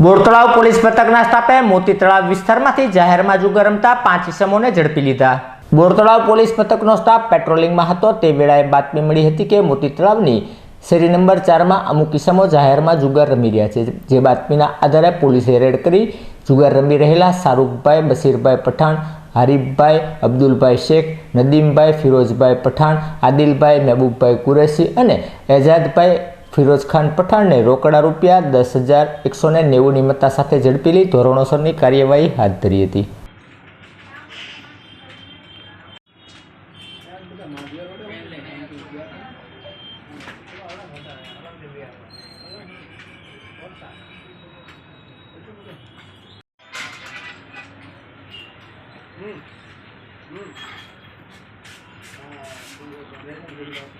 બોર તળાવ પોલીસ મથકના સ્ટાફે મોતી તળાવ વિસ્તારમાંથી જાહેરમાં જુગાર રમતા પાંચ ઇસમોને ઝડપી લીધા. બોરતળાવ પોલીસ મથકનો સ્ટાફ પેટ્રોલિંગમાં હતો. તે વેળાએ બાતમી મળી હતી કે મોતી તળાવની શેરી નંબર ચારમાં અમુક ઇસમો જાહેરમાં જુગાર રમી રહ્યા છે. જે બાતમીના આધારે પોલીસે રેડ કરી જુગાર રમી રહેલા શાહરૂખભાઈ બશીરભાઈ પઠાણ, હારીફભાઈ, અબ્દુલભાઈ શેખ, નદીમભાઈ, ફિરોજભાઈ પઠાણ, આદિલભાઈ, મહેબૂબભાઈ કુરેશી અને એજાદભાઈ ફિરોઝ ખાન પઠાણને રોકડા રૂપિયા દસ હજાર એકસો ને નેવું મત્તા સાથે ઝડપી લઈ ધોરણોસરની કાર્યવાહી હાથ ધરી હતી Mm. Mm. Uh,